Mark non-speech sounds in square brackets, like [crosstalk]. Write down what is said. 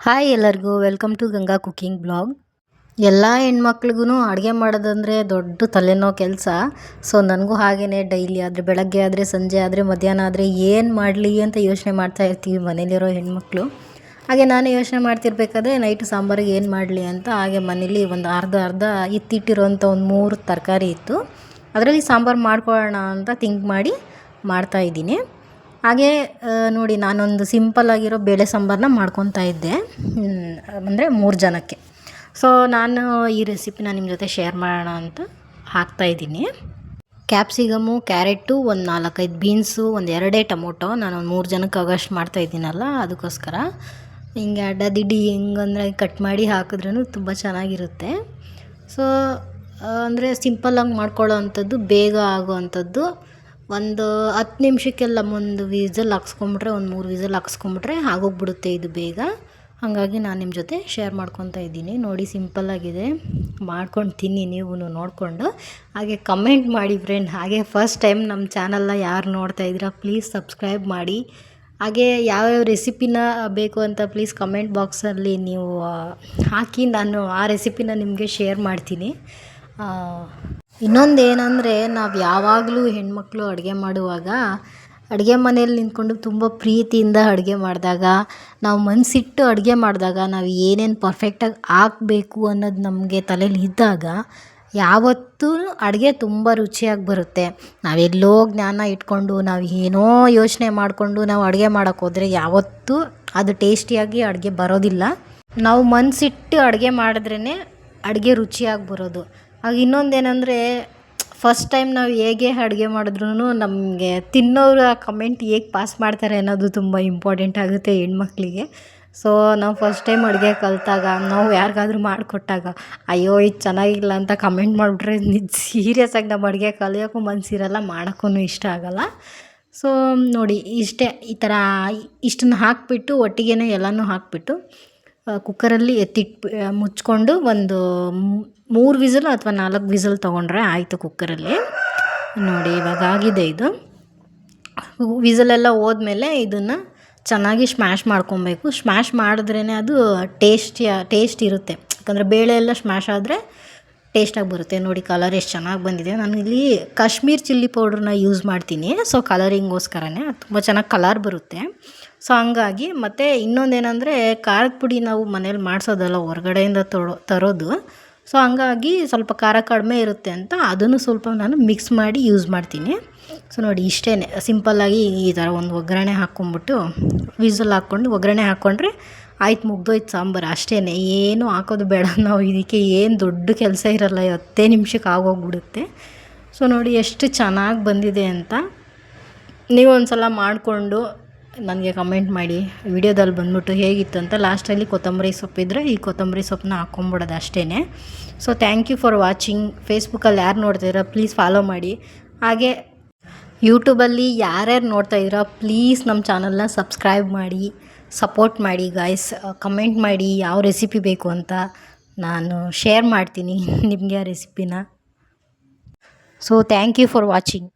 Hi ಎಲ್ಲರಿಗೂ welcome to Ganga cooking blog ಎಲ್ಲ ಹೆಣ್ಮಕ್ಳಿಗೂ ಅಡುಗೆ ಮಾಡೋದಂದರೆ ದೊಡ್ಡ ತಲೆನೋವು ಕೆಲಸ. ಸೊ ನನಗೂ ಹಾಗೇ ಡೈಲಿ ಆದರೆ ಬೆಳಗ್ಗೆ ಆದರೆ ಸಂಜೆ ಆದರೆ ಮಧ್ಯಾಹ್ನ ಆದರೆ ಏನು ಮಾಡಲಿ ಅಂತ ಯೋಚನೆ ಮಾಡ್ತಾ ಇರ್ತೀವಿ ಮನೇಲಿರೋ ಹೆಣ್ಮಕ್ಳು. ಹಾಗೆ ನಾನು ಯೋಚನೆ ಮಾಡ್ತಿರ್ಬೇಕಾದ್ರೆ ನೈಟ್ ಸಾಂಬಾರಿಗೆ ಏನು ಮಾಡಲಿ ಅಂತ. ಹಾಗೆ ಮನೇಲಿ ಒಂದು ಅರ್ಧ ಅರ್ಧ ಇತ್ತಿಟ್ಟಿರುವಂಥ ಒಂದು ಮೂರು ತರಕಾರಿ ಇತ್ತು. ಅದರಲ್ಲಿ ಸಾಂಬಾರು ಮಾಡ್ಕೊಳ್ಳೋಣ ಅಂತ ಥಿಂಕ್ ಮಾಡಿ ಮಾಡ್ತಾಯಿದ್ದೀನಿ ಹಾಗೆ ಆ, ನೋಡಿ ನಾನೊಂದು ಸಿಂಪಲ್ ಆಗಿರೋ ಬೇಳೆ ಸಾಂಬಾರನ್ನ ಮಾಡ್ಕೊತಾ ಇದ್ದೆ. ಅಂದರೆ ಮೂರು ಜನಕ್ಕೆ. ಸೊ ನಾನು ಈ ರೆಸಿಪಿನ ನಿಮ್ಮ ಜೊತೆ ಶೇರ್ ಮಾಡೋಣ ಅಂತ ಹಾಕ್ತಾಯಿದ್ದೀನಿ ಕ್ಯಾಪ್ಸಿಗಮು ಕ್ಯಾರೆಟು ಒಂದು ನಾಲ್ಕೈದು ಬೀನ್ಸು ಒಂದು ಎರಡೇ ಟೊಮೊಟೊ. ನಾನು ಒಂದು ಮೂರು ಜನಕ್ಕೆ ಆಗೋಸ್ಟ್ ಮಾಡ್ತಾ ಇದ್ದೀನಲ್ಲ, ಅದಕ್ಕೋಸ್ಕರ. ಹಿಂಗೆ ಅಡ್ಡದಿಡ್ಡಿ ಹೆಂಗಂದ್ರೆ ಕಟ್ ಮಾಡಿ ಹಾಕಿದ್ರೂ ತುಂಬ ಚೆನ್ನಾಗಿರುತ್ತೆ. ಸೊ ಅಂದರೆ ಸಿಂಪಲ್ಲಾಗಿ ಮಾಡ್ಕೊಳ್ಳೋ ಅಂಥದ್ದು, ಬೇಗ ಆಗೋ ಅಂಥದ್ದು. ಒಂದು ಹತ್ತು ನಿಮಿಷಕ್ಕೆಲ್ಲ ಒಂದು ವಿಸಲ್ ಹಾಕ್ಸ್ಕೊಂಬಿಟ್ರೆ, ಒಂದು ಮೂರು ವಿಸಲ್ ಹಾಕ್ಸ್ಕೊಂಬಿಟ್ರೆ ಆಗೋಗ್ಬಿಡುತ್ತೆ ಇದು ಬೇಗ. ಹಾಗಾಗಿ ನಾನು ನಿಮ್ಮ ಜೊತೆ ಶೇರ್ ಮಾಡ್ಕೊತಾ ಇದ್ದೀನಿ. ನೋಡಿ ಸಿಂಪಲ್ಲಾಗಿದೆ ಮಾಡ್ಕೊಂಡು ತಿನ್ನಿ ನೀವು ನೋಡಿಕೊಂಡು. ಹಾಗೆ ಕಮೆಂಟ್ ಮಾಡಿ ಫ್ರೆಂಡ್ ಹಾಗೆ ಫಸ್ಟ್ ಟೈಮ್ ನಮ್ಮ ಚಾನಲ್ನ ಯಾರು ನೋಡ್ತಾ ಇದ್ದೀರಾ ಪ್ಲೀಸ್ ಸಬ್ಸ್ಕ್ರೈಬ್ ಮಾಡಿ. ಹಾಗೆ ಯಾವ್ಯಾವ ರೆಸಿಪಿನ ಬೇಕು ಅಂತ ಪ್ಲೀಸ್ ಕಮೆಂಟ್ ಬಾಕ್ಸಲ್ಲಿ ನೀವು ಹಾಕಿ ನಾನು ಆ ರೆಸಿಪಿನ ನಿಮಗೆ ಶೇರ್ ಮಾಡ್ತೀನಿ. ಇನ್ನೊಂದು ಏನಂದರೆ ನಾವು ಯಾವಾಗಲೂ ಹೆಣ್ಮಕ್ಳು ಅಡುಗೆ ಮಾಡುವಾಗ ಅಡುಗೆ ಮನೆಯಲ್ಲಿ ನಿಂತ್ಕೊಂಡು ತುಂಬ ಪ್ರೀತಿಯಿಂದ ಅಡುಗೆ ಮಾಡಿದಾಗ, ನಾವು ಮನಸ್ಸಿಟ್ಟು ಅಡುಗೆ ಮಾಡಿದಾಗ ನಾವು ಏನೇನು ಪರ್ಫೆಕ್ಟಾಗಿ ಹಾಕ್ಬೇಕು ಅನ್ನೋದು ನಮಗೆ ತಲೇಲಿ ಇದ್ದಾಗ ಯಾವತ್ತೂ ಅಡುಗೆ ತುಂಬ ರುಚಿಯಾಗಿ ಬರುತ್ತೆ. ನಾವೆಲ್ಲೋ ಜ್ಞಾನ ಇಟ್ಕೊಂಡು, ನಾವು ಏನೋ ಯೋಚನೆ ಮಾಡಿಕೊಂಡು ನಾವು ಅಡುಗೆ ಮಾಡೋಕ್ಕೆ ಹೋದರೆ ಯಾವತ್ತೂ ಅದು ಟೇಸ್ಟಿಯಾಗಿ ಅಡುಗೆ ಬರೋದಿಲ್ಲ. ನಾವು ಮನಸ್ಸಿಟ್ಟು ಅಡುಗೆ ಮಾಡಿದ್ರೇ ಅಡುಗೆ ರುಚಿಯಾಗಿ ಬರೋದು. ಆಗ ಇನ್ನೊಂದೇನೆಂದರೆ ಫಸ್ಟ್ ಟೈಮ್ ನಾವು ಹೇಗೆ ಅಡುಗೆ ಮಾಡಿದ್ರೂ ನಮಗೆ ತಿನ್ನೋರ ಕಮೆಂಟ್ ಹೇಗೆ ಪಾಸ್ ಮಾಡ್ತಾರೆ ಅನ್ನೋದು ತುಂಬ ಇಂಪಾರ್ಟೆಂಟ್ ಆಗುತ್ತೆ ಹೆಣ್ಮಕ್ಳಿಗೆ. ಸೊ ನಾವು ಫಸ್ಟ್ ಟೈಮ್ ಅಡುಗೆ ಕಲಿತಾಗ, ನಾವು ಯಾರಿಗಾದ್ರೂ ಮಾಡಿಕೊಟ್ಟಾಗ, ಅಯ್ಯೋ, ಇದು ಚೆನ್ನಾಗಿಲ್ಲ ಅಂತ ಕಮೆಂಟ್ ಮಾಡಿಬಿಟ್ರೆ ನಿಜ ಸೀರಿಯಸ್ಸಾಗಿ ನಮ್ಮ ಅಡುಗೆ ಕಲಿಯೋಕ್ಕೂ ಮನಸ್ಸಿರಲ್ಲ ಮಾಡೋಕ್ಕೂ ಇಷ್ಟ ಆಗಲ್ಲ. ಸೊ ನೋಡಿ, ಇಷ್ಟೇ ಈ ಥರ ಇಷ್ಟನ್ನು ಹಾಕಿಬಿಟ್ಟು ಒಟ್ಟಿಗೆ ಎಲ್ಲನೂ ಹಾಕಿಬಿಟ್ಟು ಕುಕ್ಕರಲ್ಲಿ ಎತ್ತಿಟ್ ಮುಚ್ಕೊಂಡು ಒಂದು ಮೂರು ವಿಸಲ್ ಅಥವಾ ನಾಲ್ಕು ವಿಸಲ್ ತೊಗೊಂಡ್ರೆ ಆಯಿತು ಕುಕ್ಕರಲ್ಲಿ. ನೋಡಿ, ಇವಾಗ ಆಗಿದೆ ಇದು. ವಿಸಲೆಲ್ಲ ಹೋದ್ಮೇಲೆ ಇದನ್ನು ಚೆನ್ನಾಗಿ ಸ್ಮ್ಯಾಶ್ ಮಾಡ್ಕೊಬೇಕು. ಸ್ಮ್ಯಾಶ್ ಮಾಡಿದ್ರೇ ಅದು ಟೇಸ್ಟಿಯ ಟೇಸ್ಟ್ ಇರುತ್ತೆ. ಯಾಕಂದರೆ ಬೇಳೆ ಎಲ್ಲ ಸ್ಮ್ಯಾಶ್ ಆದರೆ ಟೇಸ್ಟಾಗಿ ಬರುತ್ತೆ. ನೋಡಿ, ಕಲರ್ ಎಷ್ಟು ಚೆನ್ನಾಗಿ ಬಂದಿದೆ. ನಾನು ಇಲ್ಲಿ ಕಾಶ್ಮೀರ್ ಚಿಲ್ಲಿ ಪೌಡ್ರನ್ನ ಯೂಸ್ ಮಾಡ್ತೀನಿ. ಸೊ ಕಲರಿಂಗೋಸ್ಕರನೇ ತುಂಬ ಚೆನ್ನಾಗಿ ಕಲರ್ ಬರುತ್ತೆ. ಸೊ ಹಂಗಾಗಿ ಮತ್ತು ಇನ್ನೊಂದೇನೆಂದರೆ ಖಾರದ ಪುಡಿ ನಾವು ಮನೇಲಿ ಮಾಡಿಸೋದಲ್ಲ, ಹೊರಗಡೆಯಿಂದ ತೊಡೋ ತರೋದು. ಸೊ ಹಂಗಾಗಿ ಸ್ವಲ್ಪ ಖಾರ ಕಡಿಮೆ ಇರುತ್ತೆ ಅಂತ ಅದನ್ನು ಸ್ವಲ್ಪ ನಾನು ಮಿಕ್ಸ್ ಮಾಡಿ ಯೂಸ್ ಮಾಡ್ತೀನಿ. ಸೊ ನೋಡಿ ಇಷ್ಟೇ ಸಿಂಪಲ್ಲಾಗಿ ಈ ಥರ ಒಂದು ಒಗ್ಗರಣೆ ಹಾಕ್ಕೊಂಬಿಟ್ಟು ವಿಸಲ್ ಹಾಕ್ಕೊಂಡು ಒಗ್ಗರಣೆ ಹಾಕ್ಕೊಂಡ್ರೆ ಆಯ್ತು, ಮುಗ್ದೋಯ್ತು ಸಾಂಬಾರು. ಅಷ್ಟೇ ಏನು ಹಾಕೋದು ಬೇಡ. ನಾವು ಇದಕ್ಕೆ ಏನು ದೊಡ್ಡ ಕೆಲಸ ಇರಲ್ಲ. ಹತ್ತೇ ನಿಮಿಷಕ್ಕೆ ಆಗೋಗ್ಬಿಡುತ್ತೆ. ಸೊ ನೋಡಿ ಎಷ್ಟು ಚೆನ್ನಾಗಿ ಬಂದಿದೆ ಅಂತ. ನೀವು ಒಂದು ಸಲ ಮಾಡಿಕೊಂಡು ನನಗೆ ಕಮೆಂಟ್ ಮಾಡಿ. ವಿಡಿಯೋದಲ್ಲಿ ಬಂದ್ಬಿಟ್ಟು ಹೇಗಿತ್ತು ಅಂತ ಲಾಸ್ಟಲ್ಲಿ ಕೊತ್ತಂಬರಿ ಸೊಪ್ಪಿದ್ರೆ ಈ ಕೊತ್ತಂಬರಿ ಸೊಪ್ಪನ್ನ ಹಾಕ್ಕೊಂಬಿಡೋದು ಅಷ್ಟೇ so thank you for watching ಫೇಸ್ಬುಕ್ಕಲ್ಲಿ ಯಾರು ನೋಡ್ತಿದ್ದೀರಾ ಪ್ಲೀಸ್ ಫಾಲೋ ಮಾಡಿ. ಹಾಗೆ ಯೂಟ್ಯೂಬಲ್ಲಿ ಯಾರ್ಯಾರು ನೋಡ್ತಾ ಇದ್ದೀರಾ ಪ್ಲೀಸ್ ನಮ್ಮ ಚಾನಲ್ನ ಸಬ್ಸ್ಕ್ರೈಬ್ ಮಾಡಿ ಸಪೋರ್ಟ್ ಮಾಡಿ ಗಾಯ್ಸ್ ಕಮೆಂಟ್ ಮಾಡಿ ಯಾವ ರೆಸಿಪಿ ಬೇಕು ಅಂತ ನಾನು ಶೇರ್ ಮಾಡ್ತೀನಿ [laughs] ನಿಮಗೆ ಆ ರೆಸಿಪಿನ so thank you for watching